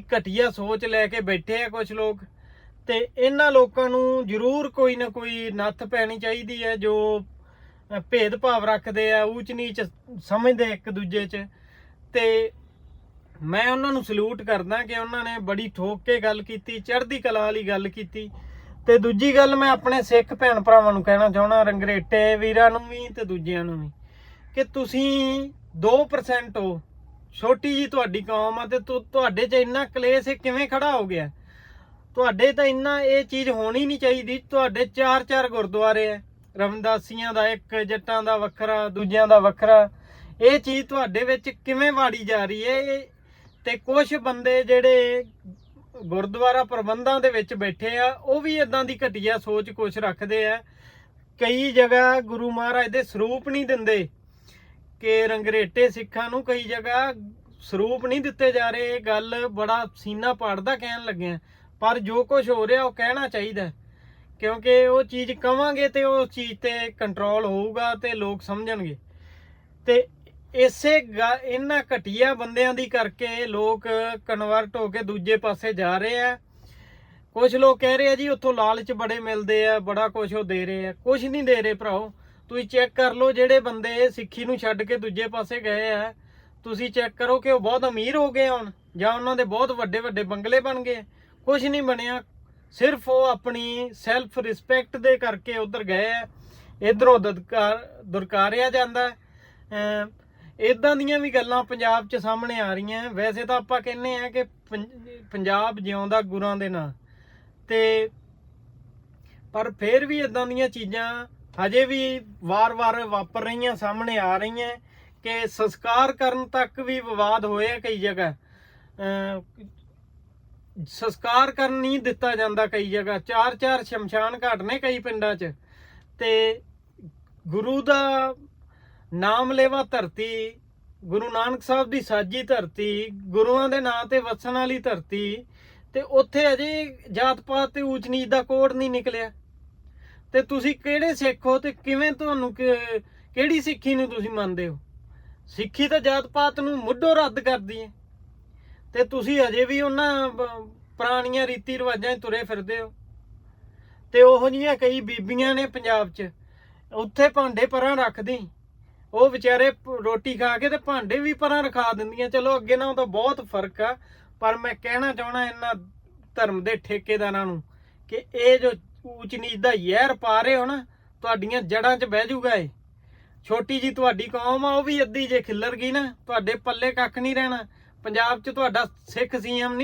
ਘਟੀਆ ਸੋਚ ਲੈ ਕੇ ਬੈਠੇ ਆ ਕੁਝ ਲੋਕ। ਤੇ ਇਹਨਾਂ ਲੋਕਾਂ ਨੂੰ ਜ਼ਰੂਰ ਕੋਈ ਨਾ ਕੋਈ ਨੱਥ ਪੈਣੀ ਚਾਹੀਦੀ ਹੈ, ਜੋ ਭੇਦਭਾਵ ਰੱਖਦੇ ਆ ਊਚ ਨੀਚ ਸਮਝਦੇ ਇੱਕ ਦੂਜੇ 'ਚ। ਤੇ ਮੈਂ ਉਹਨਾਂ ਨੂੰ ਸਲੂਟ ਕਰਦਾ ਕਿ ਉਹਨਾਂ ਨੇ ਬੜੀ ਠੋਕ ਕੇ ਗੱਲ ਕੀਤੀ, ਚੜ੍ਹਦੀ ਕਲਾ ਵਾਲੀ ਗੱਲ ਕੀਤੀ। ਤੇ ਦੂਜੀ ਗੱਲ ਮੈਂ ਆਪਣੇ ਸਿੱਖ ਭੈਣ ਭਰਾਵਾਂ ਨੂੰ ਕਹਿਣਾ ਚਾਹਣਾ ਰੰਗਰੇਟੇ ਵੀਰਾਂ ਨੂੰ ਵੀ ਤੇ ਦੂਜਿਆਂ ਨੂੰ ਵੀ, ਕਿ ਤੁਸੀਂ 2% ਹੋ। ਛੋਟੀ ਜੀ ਤੁਹਾਡੀ ਕੌਮ ਆ ਤੇ ਤੁਹਾਡੇ 'ਚ ਇੰਨਾ ਕਲੇਸ਼ ਕਿਵੇਂ ਖੜਾ ਹੋ ਗਿਆ? ਤੁਹਾਡੇ ਤਾਂ ਇੰਨਾ ਇਹ ਚੀਜ਼ ਹੋਣੀ ਨਹੀਂ ਚਾਹੀਦੀ। ਤੁਹਾਡੇ ਚਾਰ ਚਾਰ ਗੁਰਦੁਆਰੇ ਐ ਰਮਦਾਸੀਆਂ ਦਾ ਇੱਕ, ਜੱਟਾਂ ਦਾ ਵੱਖਰਾ, ਦੂਜਿਆਂ ਦਾ ਵੱਖਰਾ। ਇਹ ਚੀਜ਼ ਤੁਹਾਡੇ ਵਿੱਚ ਕਿਵੇਂ ਵਾੜੀ ਜਾ ਰਹੀ ਹੈ ਇਹ- ਤੇ ਕੁਝ ਬੰਦੇ ਜਿਹੜੇ ਗੁਰਦੁਆਰਾ ਪ੍ਰਬੰਧਾਂ ਦੇ ਵਿੱਚ ਬੈਠੇ ਆ, ਉਹ ਵੀ ਇਦਾਂ ਦੀ ਘਟੀਆ ਸੋਚ ਕੁਝ ਰੱਖਦੇ ਆ। ਕਈ ਜਗ੍ਹਾ ਗੁਰੂ ਮਹਾਰਾਜ ਦੇ ਸਰੂਪ ਨਹੀਂ ਦਿੰਦੇ। ਕਿ ਰੰਗਰੇਟੇ ਸਿੱਖਾਂ ਨੂੰ ਕਈ ਜਗ੍ਹਾ ਸਰੂਪ ਨਹੀਂ ਦਿੱਤੇ ਜਾ ਰਹੇ। ਇਹ ਗੱਲ ਬੜਾ ਸੀਨਾ ਪਾੜਦਾ ਕਹਿਣ ਲੱਗਿਆ ਪਰ ਜੋ ਕੁਝ ਹੋ ਰਿਹਾ, ਉਹ ਕਹਿਣਾ ਚਾਹੀਦਾ ਕਿਉਂਕਿ ਉਹ ਚੀਜ਼ ਕਵਾਂਗੇ ਤੇ ਉਹ ਚੀਜ਼ ਤੇ ਕੰਟਰੋਲ ਹੋਊਗਾ ਤੇ ਲੋਕ ਸਮਝਣਗੇ। ਤੇ ਇਸੇ ਗਾ- ਇਹਨਾਂ ਘਟੀਆ ਬੰਦਿਆਂ ਦੀ ਕਰਕੇ ਲੋਕ ਕਨਵਰਟ ਹੋ ਕੇ ਦੂਜੇ ਪਾਸੇ ਜਾ ਰਹੇ ਆ। ਕੁਝ ਲੋਕ ਕਹਿ ਰਹੇ ਆ ਜੀ, ਉੱਥੋਂ ਲਾਲਚ ਬੜੇ ਮਿਲਦੇ ਆ, ਬੜਾ ਕੁਝ ਉਹ ਦੇ ਰਹੇ ਆ। ਕੁਝ ਨਹੀਂ ਦੇ ਰਹੇ ਭਰਾਓ। ਤੁਸੀਂ ਚੈੱਕ ਕਰ ਲਓ ਜਿਹੜੇ ਬੰਦੇ ਸਿੱਖੀ ਨੂੰ ਛੱਡ ਕੇ ਦੂਜੇ ਪਾਸੇ ਗਏ ਆ। ਤੁਸੀਂ ਚੈੱਕ ਕਰੋ ਕਿ ਉਹ ਬਹੁਤ ਅਮੀਰ ਹੋ ਗਏ ਹੁਣ ਜਾਂ ਉਹਨਾਂ ਦੇ ਬਹੁਤ ਵੱਡੇ ਵੱਡੇ ਬੰਗਲੇ ਬਣ ਗਏ। ਕੁਝ ਨਹੀਂ ਬਣਿਆ। ਸਿਰਫ ਉਹ ਆਪਣੀ ਸੈਲਫ ਰਿਸਪੈਕਟ ਦੇ ਕਰਕੇ ਉਧਰ ਗਏ ਆ। ਇਧਰੋਂ ਦਦਕਾਰ ਦੁਰਕਾਰਿਆ ਜਾਂਦਾ। ਹੈ ਇਦਾਂ ਦੀਆਂ ਵੀ ਗੱਲਾਂ ਪੰਜਾਬ 'ਚ ਸਾਹਮਣੇ ਆ ਰਹੀਆਂ। ਵੈਸੇ ਤਾਂ ਆਪਾਂ ਕਹਿੰਨੇ ਆ ਕਿ ਪੰਜ- ਪੰਜਾਬ ਜਿਉਂਦਾ ਗੁਰਾਂ ਦੇ ਨਾਂ। ਤੇ ਪਰ ਫਿਰ ਵੀ ਇਦਾਂ ਦੀਆਂ ਚੀਜ਼ਾਂ ਹਜੇ ਵੀ ਵਾਰ-ਵਾਰ ਵਾਪਰ ਰਹੀਆਂ, ਸਾਹਮਣੇ ਆ ਰਹੀਆਂ ਕਿ ਸੰਸਕਾਰ ਕਰਨ ਤੱਕ ਵੀ ਵਿਵਾਦ ਹੋਏ ਆ ਕਈ ਜਗ੍ਹਾ। ਸੰਸਕਾਰ ਕਰਨ ਨਹੀਂ ਦਿੱਤਾ ਜਾਂਦਾ ਕਈ ਜਗ੍ਹਾ। ਚਾਰ ਚਾਰ ਸ਼ਮਸ਼ਾਨ ਘਾਟ ਨੇ ਕਈ ਪਿੰਡਾਂ 'ਚ। ਤੇ ਗੁਰੂ ਦਾ ਨਾਮ ਲੈਵਾ ਧਰਤੀ, ਗੁਰੂ ਨਾਨਕ ਸਾਹਿਬ ਦੀ ਸਾਜੀ ਧਰਤੀ, ਗੁਰੂਆਂ ਦੇ ਨਾਂ ਤੇ ਵਸਣ ਵਾਲੀ ਧਰਤੀ, ਤੇ ਉੱਥੇ ਅਜੇ ਜਾਤ ਪਾਤ ਤੇ ਊਚ ਨੀਚ ਦਾ ਕੋਡ ਨਹੀਂ ਨਿਕਲਿਆ। ਤੇ ਤੁਸੀਂ ਕਿਹੜੇ ਸਿੱਖ ਹੋ ਤੇ ਕਿਵੇਂ ਤੁਹਾਨੂੰ ਕਿ- ਕਿਹੜੀ ਸਿੱਖੀ ਨੂੰ ਤੁਸੀਂ ਮੰਨਦੇ ਹੋ? ਸਿੱਖੀ ਤਾਂ ਜਾਤ ਪਾਤ ਨੂੰ ਮੁੱਢੋਂ ਰੱਦ ਕਰਦੀ ਹੈ। ਤੇ ਤੁਸੀਂ ਅਜੇ ਵੀ ਉਹਨਾਂ ਪੁਰਾਣੀਆਂ ਰੀਤੀ ਰਿਵਾਜਾਂ 'ਚ ਤੁਰੇ ਫਿਰਦੇ ਹੋ। ਤੇ ਉਹੋ ਜਿਹੀਆਂ ਕਈ ਬੀਬੀਆਂ ਨੇ ਪੰਜਾਬ 'ਚ। ਉੱਥੇ ਭਾਂਡੇ ਪਰਾਂ ਰੱਖਦੀ। ਉਹ ਵਿਚਾਰੇ ਰੋਟੀ ਖਾ ਕੇ ਤੇ ਭਾਂਡੇ ਵੀ ਪਰਾਂ ਰਖਾ ਦਿੰਦੀਆਂ। ਚਲੋ ਅੱਗੇ ਨਾਲੋਂ ਤਾਂ ਬਹੁਤ ਫ਼ਰਕ ਆ। ਪਰ ਮੈਂ ਕਹਿਣਾ ਚਾਹਣਾ ਇਹਨਾਂ ਧਰਮ ਦੇ ਠੇਕੇਦਾਰਾਂ ਨੂੰ ਕਿ ਇਹ ਜੋ ਊਚ ਨੀਚ ਦਾ ਜ਼ਹਿਰ ਪਾ ਰਹੇ ਹੋ ਨਾ, ਤੁਹਾਡੀਆਂ ਜੜਾਂ 'ਚ ਬਹਿ ਜਾਊਗਾ ਇਹ। ਛੋਟੀ ਜੀ ਤੁਹਾਡੀ ਕੌਮ ਆ, ਉਹ ਵੀ ਅੱਧੀ ਜੇ ਖਿੱਲਰ ਗਈ ਨਾ, ਤੁਹਾਡੇ ਪੱਲੇ ਕੱਖ ਨਹੀਂ ਰਹਿਣਾ। ਪੰਜਾਬ 'ਚ ਤੁਹਾਡਾ ਸਿੱਖ ਸੀਐਮ ਨਹੀਂ